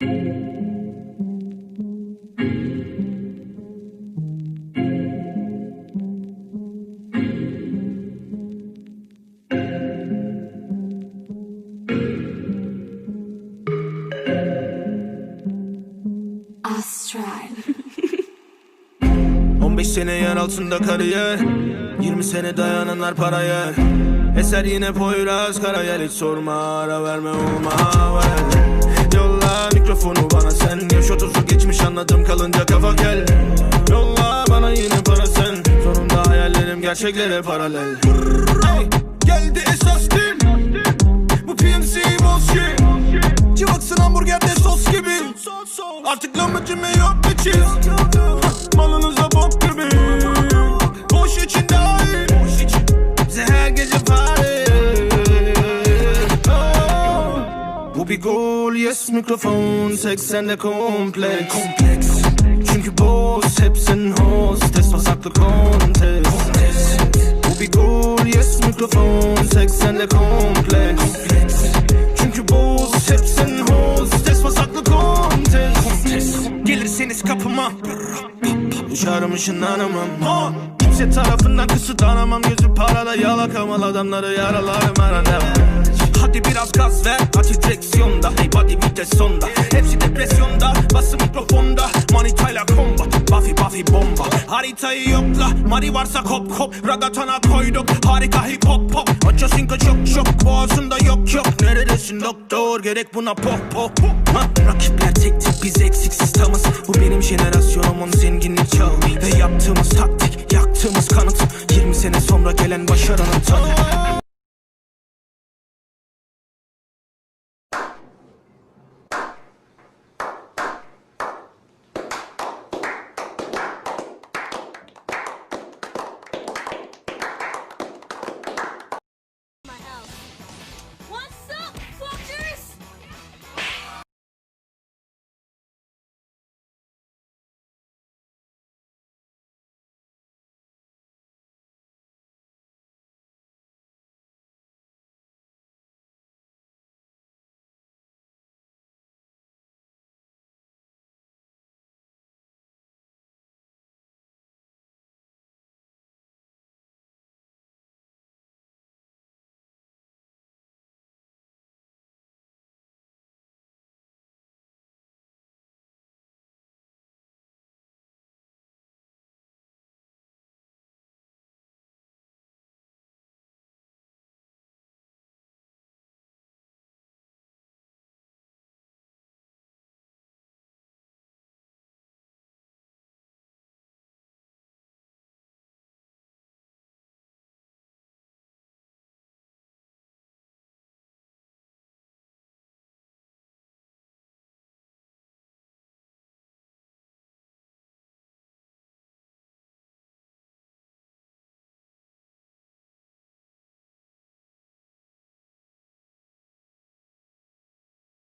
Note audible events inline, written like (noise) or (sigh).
Astral. (laughs) 15 sene yer altında kariyer 20 sene dayananlar paraya Eser yine Poyraz Karayel Hiç sorma ara verme olma haber Yolla mikrofonu bana sen Yaş 30'u geçmiş anladım kalınca kafa gel. Yolla bana yine para sen. Sonunda hayallerim gerçeklere paralel. Hey, Geldi esas tim. Bu PMC bullshit Civaksın hamburgerde sos gibi. Artık lahmacun yok bir Bu bir gol yes mikrofon 80'de kompleks Kompleks Çünkü boss hep senin hostes Pasaklı kontes Bu bir gol yes mikrofon 80'de kompleks Çünkü boss hep senin hostes Pasaklı kontes Gelirseniz kapıma. Uçarım ışınlanamam ha. Kimse tarafından kısıtlanamam. Gözü parada yalakamal adamları yaralarım arada Hadi biraz gaz ver. Hadi direksiyonda Hey body vites sonda. Hepsi depresyonda. Bası mikrofonda. Manitayla combat Buffy Buffy bomba. Haritayı yokla. Mari varsa kop kop. Ragatana koyduk. Harika hip hop pop. Aço sinka çok çok. Boğazında yok yok. Neredesin doktor? Gerek buna pop pop. Rakipler tek tek biz eksiksiz tamız Bu benim jenerasyonum. Zenginlik çağı. Ve yaptığımız taktik Yaktığımız kanıt. 20 sene sonra gelen başarının tadı